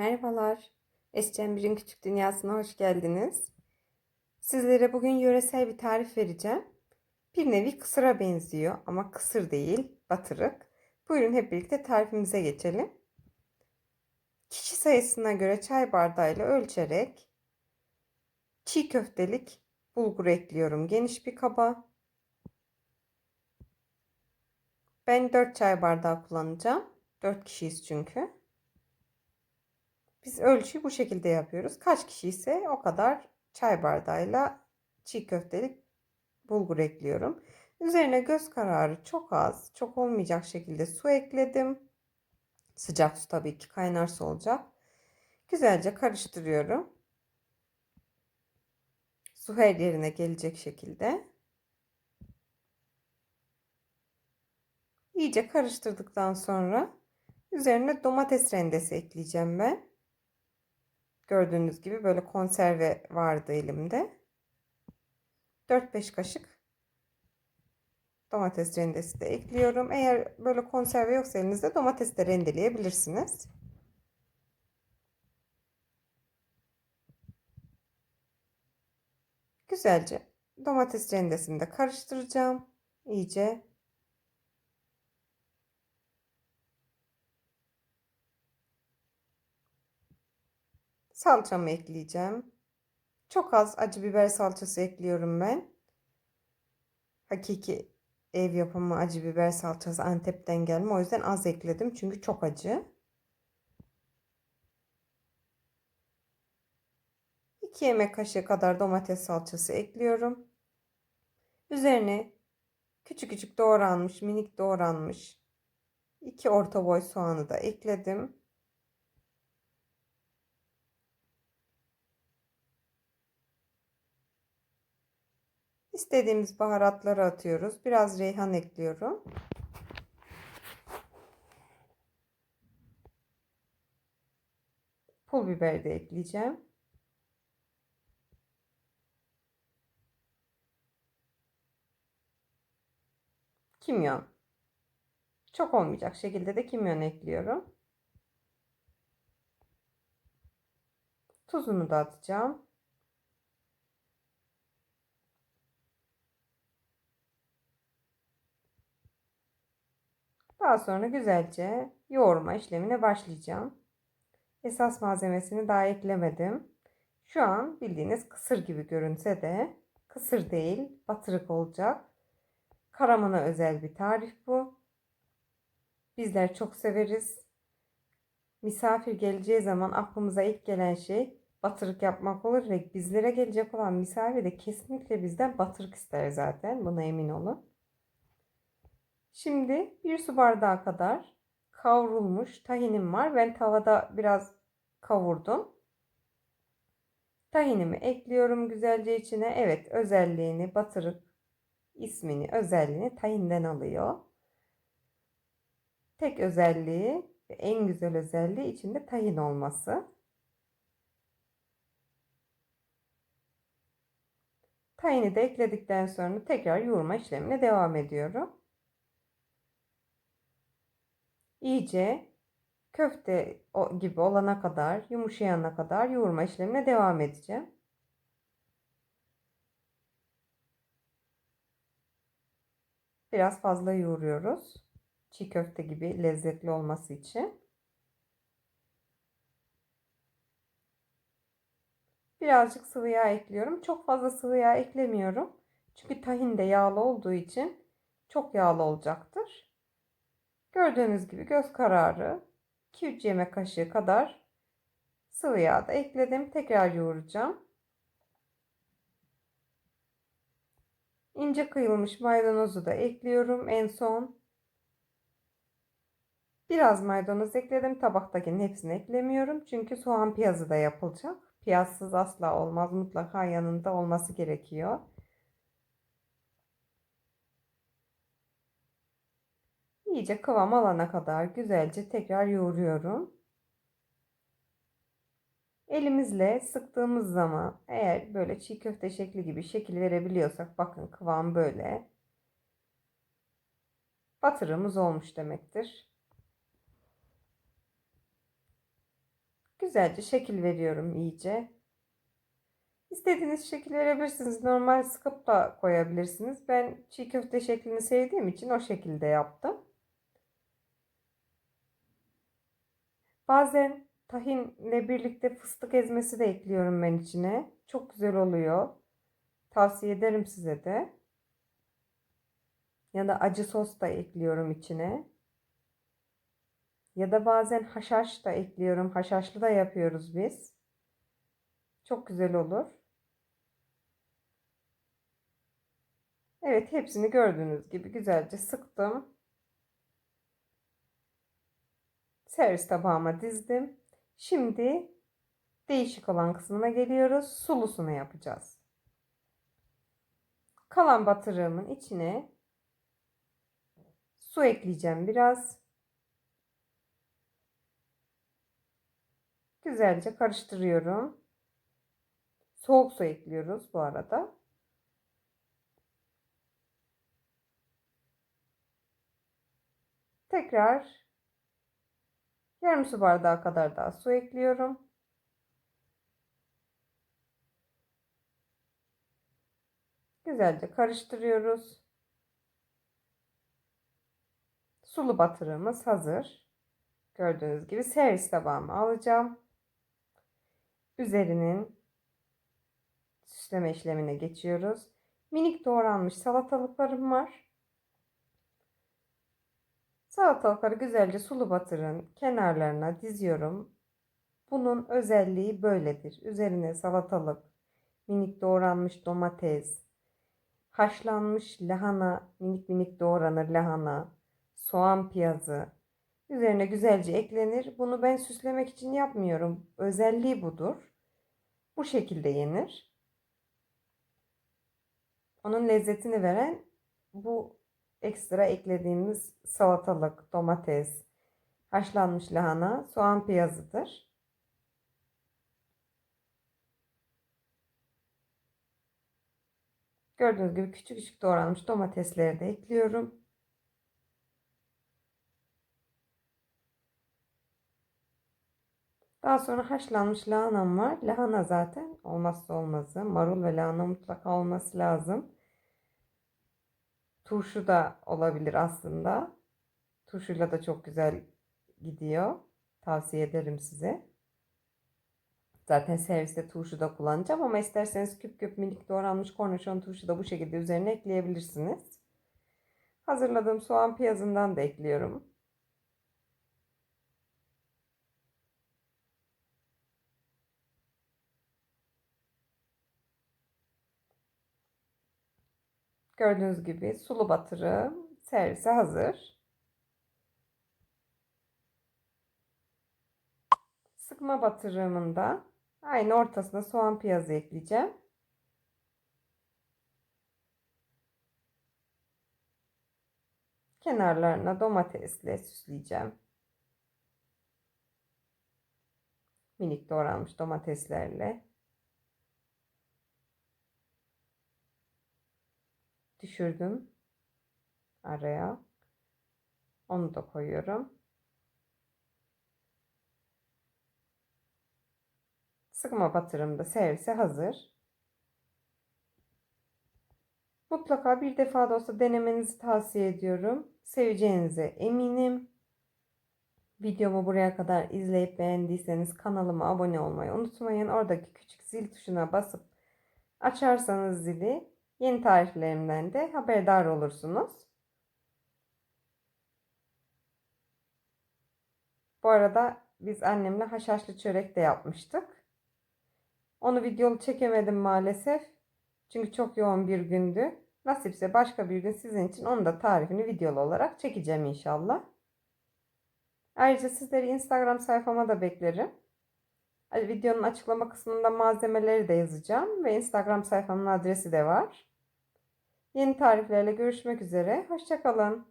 Merhabalar. Escembir'in küçük dünyasına hoş geldiniz. Sizlere bugün yöresel bir tarif vereceğim. Bir nevi kısıra benziyor ama kısır değil, batırık. Buyurun hep birlikte tarifimize geçelim. Kişi sayısına göre çay bardağıyla ölçerek çiğ köftelik bulgur ekliyorum geniş bir kaba. Ben 4 çay bardağı kullanacağım. 4 kişiyiz çünkü. Biz ölçüyü bu şekilde yapıyoruz. Kaç kişi ise o kadar çay bardağıyla çiğ köftelik bulgur ekliyorum. Üzerine göz kararı çok az, çok olmayacak şekilde su ekledim. Sıcak su tabii ki kaynar su olacak. Güzelce karıştırıyorum. Su her yerine gelecek şekilde. İyice karıştırdıktan sonra üzerine domates rendesi ekleyeceğim ben. Gördüğünüz gibi böyle konserve vardı elimde. 4-5 kaşık domates rendesi de ekliyorum. Eğer böyle konserve yoksa elinizde domates de rendeleyebilirsiniz. Güzelce domates rendesini de karıştıracağım. İyice Salçamı ekleyeceğim. Çok az acı biber salçası ekliyorum ben. Hakiki ev yapımı acı biber salçası Antep'ten gelme. O yüzden az ekledim. Çünkü çok acı. 2 yemek kaşığı kadar domates salçası ekliyorum. Üzerine küçük küçük doğranmış, minik doğranmış 2 orta boy soğanı da ekledim. İstediğimiz baharatları atıyoruz. Biraz reyhan ekliyorum. Pul biber de ekleyeceğim. Kimyon. Çok olmayacak şekilde de kimyon ekliyorum. Tuzunu da atacağım. Daha sonra güzelce yoğurma işlemine başlayacağım. Esas malzemesini daha eklemedim. Şu an bildiğiniz kısır gibi görünse de kısır değil, batırık olacak. Karaman'a özel bir tarif bu. Bizler çok severiz. Misafir geleceği zaman aklımıza ilk gelen şey batırık yapmak olur ve bizlere gelecek olan misafir de kesinlikle bizden batırık ister zaten. Buna emin olun. Şimdi bir su bardağı kadar kavrulmuş tahinim var. Ben tavada biraz kavurdum. Tahinimi ekliyorum güzelce içine. Evet özelliğini batırık ismini özelliğini tahinden alıyor. Tek özelliği ve en güzel özelliği içinde tahin olması. Tahini de ekledikten sonra tekrar yoğurma işlemine devam ediyorum iyice köfte gibi olana kadar, yumuşayana kadar yoğurma işlemine devam edeceğim. Biraz fazla yoğuruyoruz. Çiğ köfte gibi lezzetli olması için. Birazcık sıvı yağ ekliyorum. Çok fazla sıvı yağ eklemiyorum. Çünkü tahin de yağlı olduğu için çok yağlı olacaktır. Gördüğünüz gibi göz kararı 2-3 yemek kaşığı kadar sıvı yağ da ekledim. Tekrar yoğuracağım. İnce kıyılmış maydanozu da ekliyorum en son. Biraz maydanoz ekledim. Tabaktakinin hepsini eklemiyorum. Çünkü soğan piyazı da yapılacak. Piyazsız asla olmaz. Mutlaka yanında olması gerekiyor. İyice kıvam alana kadar güzelce tekrar yoğuruyorum. Elimizle sıktığımız zaman eğer böyle çiğ köfte şekli gibi şekil verebiliyorsak bakın kıvam böyle. Batırımız olmuş demektir. Güzelce şekil veriyorum iyice. İstediğiniz şekil verebilirsiniz. Normal sıkıp da koyabilirsiniz. Ben çiğ köfte şeklini sevdiğim için o şekilde yaptım. Bazen tahinle birlikte fıstık ezmesi de ekliyorum ben içine. Çok güzel oluyor. Tavsiye ederim size de. Ya da acı sos da ekliyorum içine. Ya da bazen haşhaş da ekliyorum. Haşhaşlı da yapıyoruz biz. Çok güzel olur. Evet hepsini gördüğünüz gibi güzelce sıktım. Servis tabağıma dizdim. Şimdi değişik olan kısmına geliyoruz. Sulusunu yapacağız. Kalan batırığımın içine su ekleyeceğim biraz. Güzelce karıştırıyorum. Soğuk su ekliyoruz bu arada. Tekrar yarım su bardağı kadar daha su ekliyorum. Güzelce karıştırıyoruz. Sulu batırığımız hazır. Gördüğünüz gibi servis tabağıma alacağım. Üzerinin süsleme işlemine geçiyoruz. Minik doğranmış salatalıklarım var. Salatalıkları güzelce sulu batırın kenarlarına diziyorum. Bunun özelliği böyledir. Üzerine salatalık, minik doğranmış domates, haşlanmış lahana, minik minik doğranır lahana, soğan piyazı. Üzerine güzelce eklenir. Bunu ben süslemek için yapmıyorum. Özelliği budur. Bu şekilde yenir. Onun lezzetini veren bu ekstra eklediğimiz salatalık, domates, haşlanmış lahana, soğan piyazıdır. Gördüğünüz gibi küçük küçük doğranmış domatesleri de ekliyorum. Daha sonra haşlanmış lahanam var. Lahana zaten olmazsa olmazı. Marul ve lahana mutlaka olması lazım. Turşu da olabilir aslında. Turşuyla da çok güzel gidiyor. Tavsiye ederim size. Zaten serviste turşu da kullanacağım ama isterseniz küp küp minik doğranmış kornişon turşu da bu şekilde üzerine ekleyebilirsiniz. Hazırladığım soğan piyazından da ekliyorum. Gördüğünüz gibi sulu batırı servise hazır. Sıkma batırımın da aynı ortasına soğan piyazı ekleyeceğim. Kenarlarına domatesle süsleyeceğim. Minik doğranmış domateslerle. Düşürdüm araya. Onu da koyuyorum. Sıkma batırım da servise hazır. Mutlaka bir defa da olsa denemenizi tavsiye ediyorum. Seveceğinize eminim. Videomu buraya kadar izleyip beğendiyseniz kanalıma abone olmayı unutmayın. Oradaki küçük zil tuşuna basıp açarsanız zili Yeni tariflerimden de haberdar olursunuz. Bu arada biz annemle haşhaşlı çörek de yapmıştık. Onu videolu çekemedim maalesef. Çünkü çok yoğun bir gündü. Nasipse başka bir gün sizin için onun da tarifini videolu olarak çekeceğim inşallah. Ayrıca sizleri Instagram sayfama da beklerim. Videonun açıklama kısmında malzemeleri de yazacağım ve Instagram sayfamın adresi de var. Yeni tariflerle görüşmek üzere. Hoşçakalın.